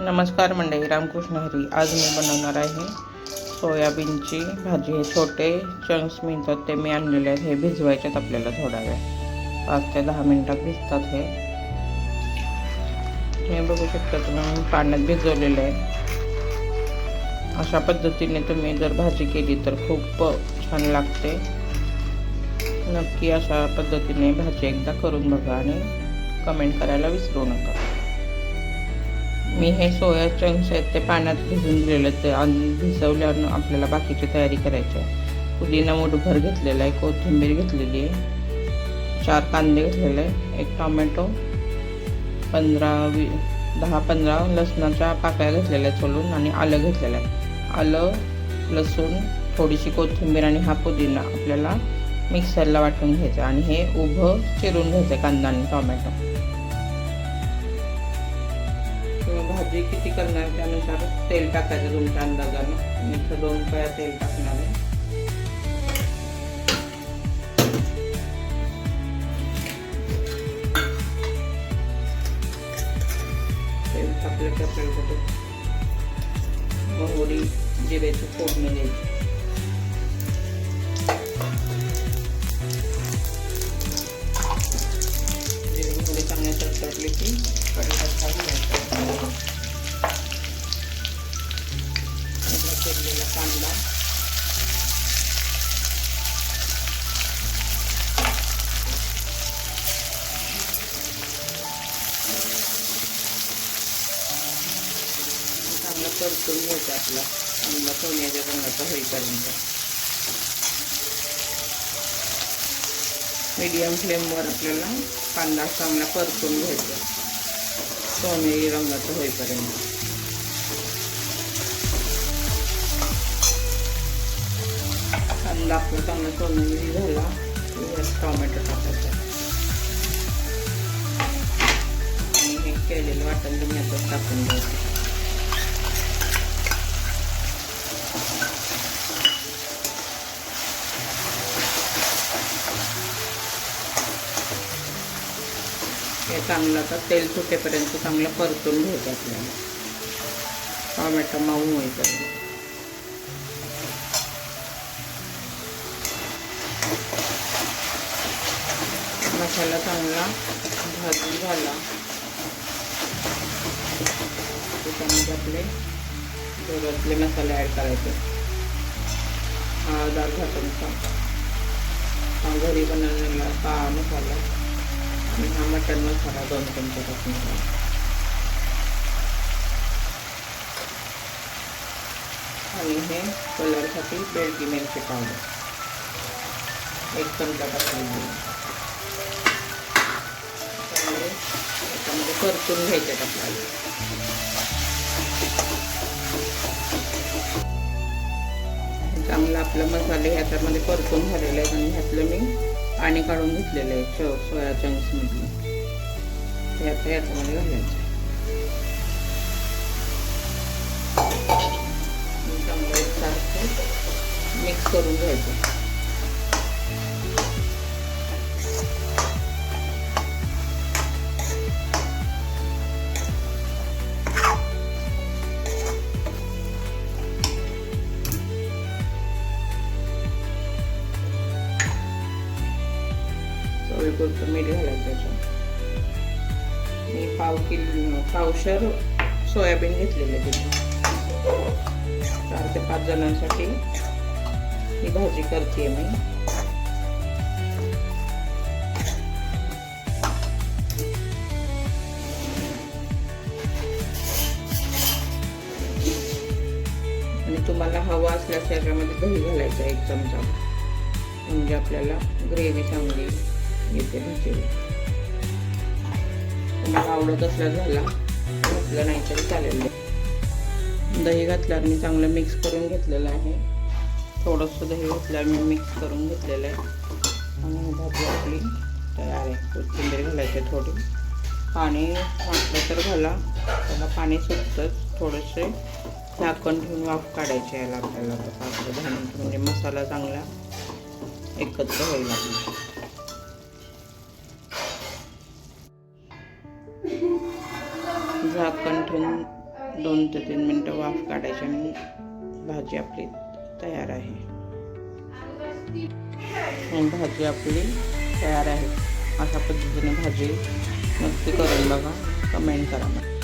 नमस्कार मंडळी रामकृष्ण हरी. आज मी बनवणार आहे सोयाबीनची भाजी. हे छोटे चंक्स मिळतात ते मी आणलेले आहेत. हे भिजवायचेत आपल्याला थोडा वेळ. पाच ते दहा मिनटात भिजतात हे. हे बघू शकता तुम्ही पाण्यात भिजवलेले आहे. अशा पद्धतीने तुम्ही जर भाजी केली तर खूप छान लागते. नक्की अशा पद्धतीने भाजी एकदा करून बघा आणि कमेंट करायला विसरू नका. मी हे सोया चंक्स आहेत ते पाण्यात भिजून दिलेले ते आणि भिजवल्यानं आपल्याला बाकीची तयारी करायची आहे. पुदिना मुठभर घेतलेला आहे कोथिंबीर घेतलेली आहे. चार कांदे घेतलेले आहे एक टोमॅटो पंधरा वी दहा पंधरा लसणाच्या पाकळ्या घेतलेल्या आहेत सोलून आणि आलं घेतलेलं आहे. आलं लसूण थोडीशी कोथिंबीर आणि हा पुदिना आपल्याला मिक्सरला वाटून घ्यायचा आणि हे उभं चिरून घ्यायचं कांदा आणि टोमॅटो. भाजी किती करणार त्यानुसार तेल टाकायचं तुमच्या अंदाजानं. मी इथं दोन पया तेल टाकणार आहे. तेल टाकलं की आपल्याला मोहरी जिरेची फोडणी द्यायची. परतून घ्यायचा आपला. चांगला सोन्याच्या रंगाचा होईपर्यंत. मीडियम फ्लेमवर आपल्याला कांदा चांगला परतून घ्यायचा. सोनेरी रंगाचा होईपर्यंत. कांदा आपला चांगला सोनेरी झाला. की टोमॅटो टाकायचा. आणि हे केलेलं वाटण तुम्ही याच्यात टाकून द्यायचं हे चांगलं आता तेल सुटेपर्यंत चांगलं परतून घ्यायचं आपल्याला. टोमॅटो मऊ होईपर्यंत. मसाला चांगला भाजून झाला. त्याच्यामध्ये आपले घरातले मसाले ॲड करायचे. हळद अर्धा चमचा. घरी बनवलेला काळा मसाला. आणि हा मटन मसाला दोन चमचे टाकून आणि हे कलरसाठी बेडगी मिरची पावडर एक चमचा टाकून त्यामुळे त्याच्यामध्ये परतून घ्यायचे आपल्याला. चांगलं आपलं मसाले ह्याच्यामध्ये परतून झालेले आहेत आणि ह्यातलं मी पाणी काढून घेतलेलं आहे चो सोया चंक्समधलं ते आता याच्यामध्ये घालायचं. चांगलं मिक्स करून घ्यायचं. चवीपुरतं मीठ घालायचं त्याच्यात. मी पाव किलो पावशर सोयाबीन घेतलेलं तिथे. चार ते पाच जणांसाठी ही भाजी करते मी. आणि तुम्हाला हवा असल्यास याच्यामध्ये दही घालायचं एक चमचा. म्हणजे आपल्याला ग्रेव्ही चांगली येते भाजीला तुम्हाला आवडत असला झाला. घातलं नाही तरी चालेल दही घातल्यावर मी चांगलं मिक्स करून घेतलेलं आहे. थोडंसं दही घातल्यावर मी मिक्स करून घेतलेलं आहे. आणि भाजी आपली तयार आहे. कोथिंबीर घालायची थोडी. पाणी वाटलं तर घाला. त्याला पाणी सुटतंच. थोडेसे झाकण ठेवून वाफ काढायचे याला आपल्याला. आता पाच म्हणजे मसाला चांगला एकत्र होईल आपला. झाकण ठेवून दोन ते तीन मिनटं वाफ काढायची आणि भाजी आपली तयार आहे. भाजी आपली तयार आहे. अशा पद्धतीने भाजी नक्की करून बघा. कमेंट करा. मला